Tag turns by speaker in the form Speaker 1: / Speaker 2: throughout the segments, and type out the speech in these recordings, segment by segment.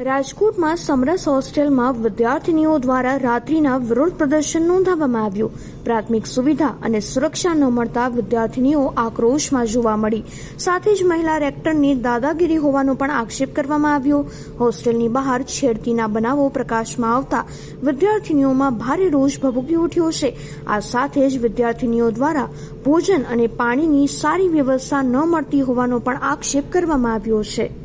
Speaker 1: રાજકોટમાં સમરસ હોસ્ટેલમાં વિદ્યાર્થીનીઓ દ્વારા રાત્રિના વિરોધ પ્રદર્શન નોંધાવવામાં આવ્યું. પ્રાથમિક સુવિધા અને સુરક્ષા ન મળતા વિદ્યાર્થીનીઓ આક્રોશમાં જોવા મળી. સાથે જ મહિલા રેક્ટરની દાદાગીરી હોવાનો પણ આક્ષેપ કરવામાં આવ્યો. હોસ્ટેલની બહાર છેડતીના બનાવો પ્રકાશમાં આવતા વિદ્યાર્થીનીઓમાં ભારે રોષ ભભૂકી ઉઠ્યો છે. આ સાથે જ વિદ્યાર્થીનીઓ દ્વારા ભોજન અને પાણીની સારી વ્યવસ્થા ન મળતી હોવાનો પણ આક્ષેપ કરવામાં આવ્યો છે.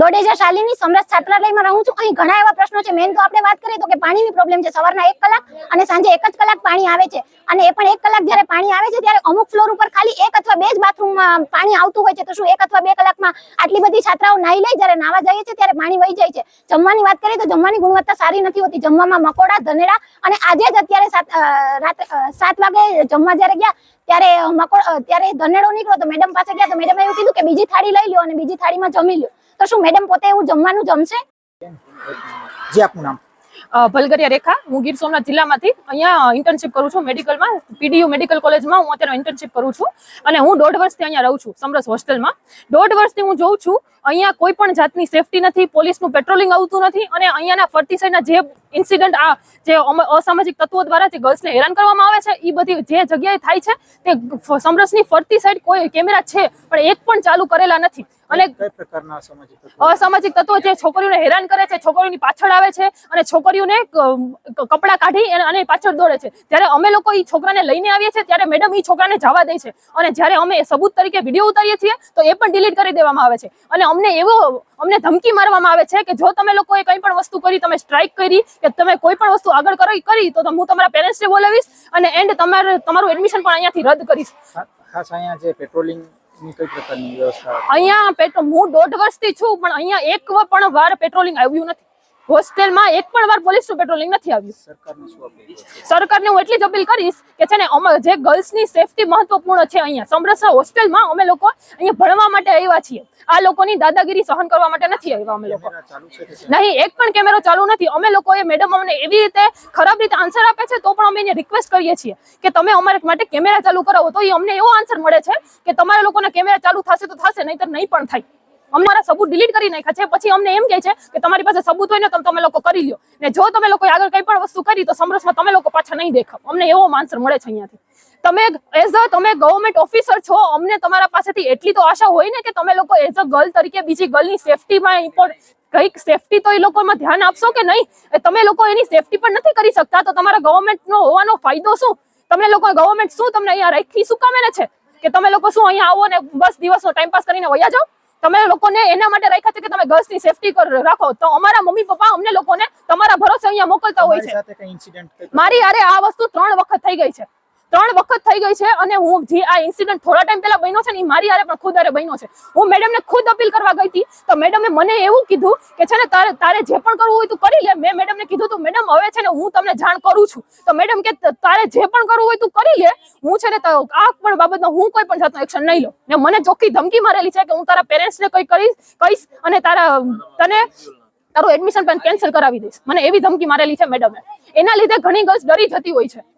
Speaker 2: દોડેજા શાલીની સમરસ છાત્રાલયમાં રહું છું. અહીં ઘણા એવા પ્રશ્નો છે. મેન તો આપણે વાત કરીએ તો કે પાણીની પ્રોબ્લેમ છે. સવારના એક કલાક અને સાંજે એક જ કલાક પાણી આવે છે. અને એ પણ એક કલાક જ્યારે પાણી આવે છે ત્યારે અમુક ફ્લોર ઉપર ખાલી એક અથવા બે જ બાથરૂમમાં પાણી આવતું હોય છે. તો શું એક અથવા બે કલાકમાં આટલી બધી છાત્રાઓ નાહી લે? જ્યારે નાવા જઈએ છે ત્યારે પાણી વહી જાય છે. જમવાની વાત કરીએ તો જમવાની ગુણવત્તા સારી નથી હોતી. જમવામાં મકોડા, ધનેડા અને આજે જ અત્યારે રાત સાત વાગે જમવા જ્યારે ગયા ત્યારે મકોડ ત્યારે ધનેડો નીકળ્યો તો મેડમ પાસે ગયા તો મેડમે એવું કીધું કે બીજી થાળી લઈ લો અને બીજી થાળીમાં જમી લ્યો. તો શું મેડમ પોતે એવું જમવાનું જમશે?
Speaker 3: જી આપનું નામ.
Speaker 4: ભલગરિયા રેખા. હું ગીર સોમનાથ જિલ્લામાંથી અહીંયા ઇન્ટર્નશીપ કરું છું મેડિકલમાં પીડીયુ મેડિકલ કોલેજમાં હું અત્યારે ઇન્ટર્નશીપ કરું છું. અને હું દોઢ વર્ષથી અહીંયા રહું છું સમરસ હોસ્ટેલમાં દોઢ વર્ષથી હું જોઉં છું અહીંયા કોઈ પણ જાતની સેફટી નથી પોલીસનું પેટ્રોલિંગ આવતું નથી અને અહીંયાના ફરતી સાઈડના જે ઇન્સિડન્ટ આ જે અસામાજિક તત્વો દ્વારા જે ગર્લ્સને હેરાન કરવામાં આવે છે એ બધી જે જગ્યાએ થાય છે તે સમરસની ફરતી સાઈડ કોઈ કેમેરા છે પણ એક પણ ચાલુ કરેલા નથી. અને
Speaker 3: પ્રકારના
Speaker 4: અસામાજિક તત્વો? જે છોકરીઓને હેરાન કરે છે છોકરીઓની પાછળ આવે છે અને છોકરીઓને કપડાં કાઢી અને પાછળ દોડે છે. જ્યારે અમે લોકો એ છોકરાને લઈને આવીએ છીએ ત્યારે મેડમ એ છોકરાને જવા દે છે. અને જ્યારે અમે સબૂત તરીકે વીડિયો ઉતારીએ છીએ તો એ પણ ડિલીટ કરી દેવામાં આવે છે. અને અમને એવો અમને ધમકી મારવામાં આવે છે કે જો તમે લોકોએ કંઈ પણ વસ્તુ કરી તમે સ્ટ્રાઇક કરી કે તમે કોઈ પણ વસ્તુ આગળ કરી કરી તો હું તમારા પેરેન્ટ્સને બોલાવીશ અને એન્ડ તમારે તમારું એડમિશન પણ અહીંયાથી રદ કરીશ.
Speaker 3: ખાસ અહીંયા જે પેટ્રોલિંગ
Speaker 4: અહીંયા પેટ્રોલ હું દોઢ વર્ષથી છું પણ અહીંયા એક પણ વાર પેટ્રોલિંગ આવ્યું નથી. હોસ્ટેલમાં એક પણ વાર પોલીસનું પેટ્રોલિંગ નથી આવ્યું.
Speaker 3: સરકારને
Speaker 4: હું એટલી જ અપીલ કરીશ કે છે ને અમે જે ગર્લ્સની સેફટી મહત્વપૂર્ણ છે અહીંયા સમરસા હોસ્ટેલમાં અમે લોકો અહીંયા ભણવા માટે આવ્યા છીએ. આ લોકોની દાદાગીરી સહન કરવા માટે નથી આવ્યા અમે લોકો? નહીં એક પણ કેમેરો ચાલુ નથી. અમે લોકોએ મેડમ અમને એવી રીતે ખરાબ રીતે આન્સર આપે છે તો પણ અમે એને રિક્વેસ્ટ કરીએ છીએ કે તમે અમારે માટે કેમેરા ચાલુ કરાવો. તો એ અમને એવો આન્સર મળે છે કે તમારા લોકોના કેમેરા ચાલુ થશે તો થશે નહીંતર નહીં પણ થાય. અમારા સબૂત ડિલીટ કરી નાખ્યા છે. પછી અમને એમ કહે છે કે તમારી પાસે સબૂત હોય ને તમે તમે લોકો કરી લ્યો. ને જો તમે લોકો આગળ કઈ પણ વસ્તુ કરી તો સમરસમાં તમે લોકો પાછા નહીં દેખાવ. અમને એવો આન્સર મળે છે અહીંયાથી. તમે એઝ અ તમે ગવર્મેન્ટ ઓફિસર છો, અમને તમારા પાસેથી એટલી તો આશા હોય ને કે તમે લોકો એઝ અ ગર્લ તરીકે બીજી ગર્લની સેફટીમાં ઇમ્પોર્ટ કંઈક સેફટી તો એ લોકોમાં ધ્યાન આપશો કે નહીં? તમે લોકો એની સેફટી પણ નથી કરી શકતા. તો તમારા ગવર્મેન્ટનો હોવાનો ફાયદો શું? તમે લોકો ગવર્મેન્ટ શું તમને અહીંયા રાખી શું કામે છે? કે તમે લોકો શું અહીંયા આવો ને બસ દિવસનો ટાઈમ પાસ કરીને વયા જાઓ? તમે લોકોને એના માટે રાખ્યા છે કે તમે ગર્લ્સની સેફટી રાખો. તો અમારા મમ્મી પપ્પા અમને લોકોને તમારા ભરોસે અહીંયા મોકલતા હોય છે. મારી અરે આ વસ્તુ ત્રણ વખત થઈ ગઈ છે. ત્રણ વખત થઈ ગઈ છે અને હું જે આ ઇન્સિડન્ટ થોડા ટાઈમ પહેલા બન્યો છે ને એ મારી હારે પણ ખુદ હારે બન્યો છે. હું મેડમને ખુદ અપીલ કરવા ગઈ હતી. તો મેડમે મને એવું કીધું કે છે ને, તારે તારે જે પણ કરવું હોય તું કરી લે. મેં મેડમને કીધું તો મેડમ હવે છે ને હું તમને જાણ કરું છું. તો મેડમ કે તારે જે પણ કરવું હોય તું કરી લે. હું છે ને આ પણ બાબતમાં હું કોઈ પણ જાતનો એક્શન નહીં લઉં. ને મને ચોખ્ખી ધમકી મારેલી છે કે હું તારા પેરેન્ટ્સને કંઈ કરીશ, કહીશ અને તારા, તને તારું એડમિશન પણ કેન્સલ કરાવી દઈશ. મને એવી ધમકી મારેલી છે મેડમે એના લીધે ઘણી ગર્લ્સ ડરી જતી હોય છે.